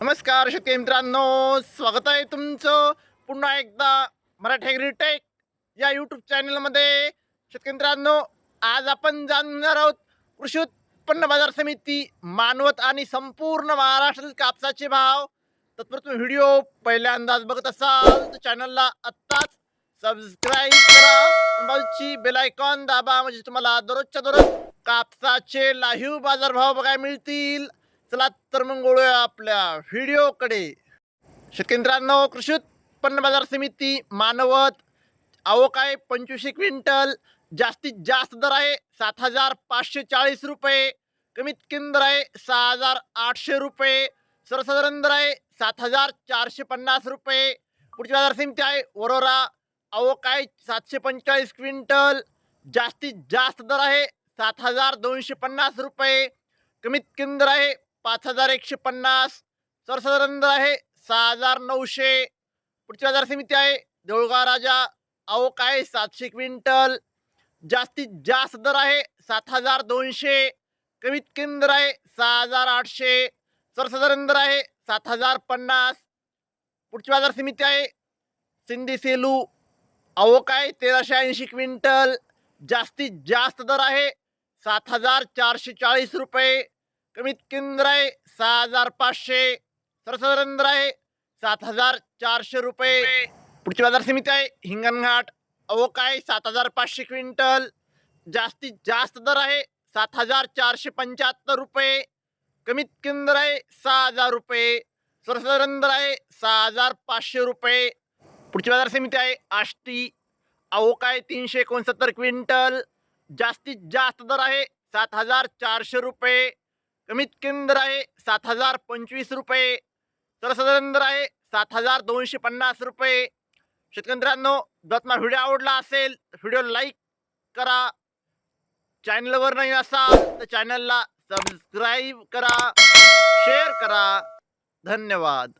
नमस्कार शेतकरी मित्रांनो स्वागत आहे तुमचं पुन्हा एकदा मराठी ॲग्रीटेक या यूट्यूब चॅनलमध्ये शेतकरी मित्रांनो आज आपण जाणणार आहोत कृषी उत्पन्न बाजार समिती मानवत आणि संपूर्ण महाराष्ट्रातील कापसाचे भाव. तत्पर तुम्ही व्हिडिओ पहिल्यांदाच बघत असाल तर चॅनलला आत्ताच सबस्क्राईब करा. बाजूची बेलायकॉन दाबा म्हणजे तुम्हाला दररोजच्या दररोज कापसाचे लाईव्ह बाजारभाव बघायला मिळतील. चला तर मग वळूया आपल्या व्हिडिओकडे शेतकरी कृषी उत्पन्न बाजार समिती मानवत अवकाय पंचवीसशे क्विंटल जास्तीत जास्त दर आहे सात हजार पाचशे चाळीस रुपये कमीत कमी दर आहे सहा हजार आठशे रुपये सर्वसाधारण दर आहे सात हजार चारशे पन्नास रुपये. पुढची बाजार समिती आहे वरोरा अवकाय सातशे पंचेचाळीस क्विंटल जास्तीत जास्त दर आहे सात हजार दोनशे पन्नास रुपये कमीत कमी दर आहे पाच हजार एकशे पन्नास. सर्वसाधारण दर आहे सहा हजार नऊशे. पुढची बाजार समिती आहे देऊळगाव राजा. अवकाय सातशे क्विंटल. जास्तीत जास्त दर आहे सात हजार दोनशे. कमीत कमी दर आहे सहा हजार आठशे. सर्वसाधारण दर आहे सात हजार पन्नास. पुढची बाजार समिती आहे सिंधी सेलू. अवकाय तेराशे ऐंशी क्विंटल. जास्तीत जास्त दर आहे सात हजार चारशे चाळीस रुपये. कमीत केंद्र आहे सहा हजार पाचशे सर्वसाधारण दर आहे सात हजार चारशे रुपये. पुढची बाजार समिती आहे हिंगणघाट. अवकाय सात हजार पाचशे क्विंटल. जास्तीत जास्त दर आहे सात हजार चारशे पंच्याहत्तर रुपये. कमीत कमी दर आहे सहा हजार रुपये. सर्वसाधारण आहे सहा हजार पाचशे रुपये. पुढची बाजार समिती आहे आष्टी. अवकाय तीनशे एकोणसत्तर क्विंटल. जास्तीत जास्त दर आहे सात हजार चारशे रुपये. कमीत कमी दर आहे सात हजार पंचवीस रुपये. सर्वसाधारण दर आहे सात हजार दोनशे पन्नास रुपये. शेतकऱ्यांनो मित्रांनो जर व्हिडिओ आवडला असेल तर व्हिडिओ लाईक करा. चॅनलवर नाही असाल तर चॅनलला सबस्क्राईब करा. शेअर करा. धन्यवाद.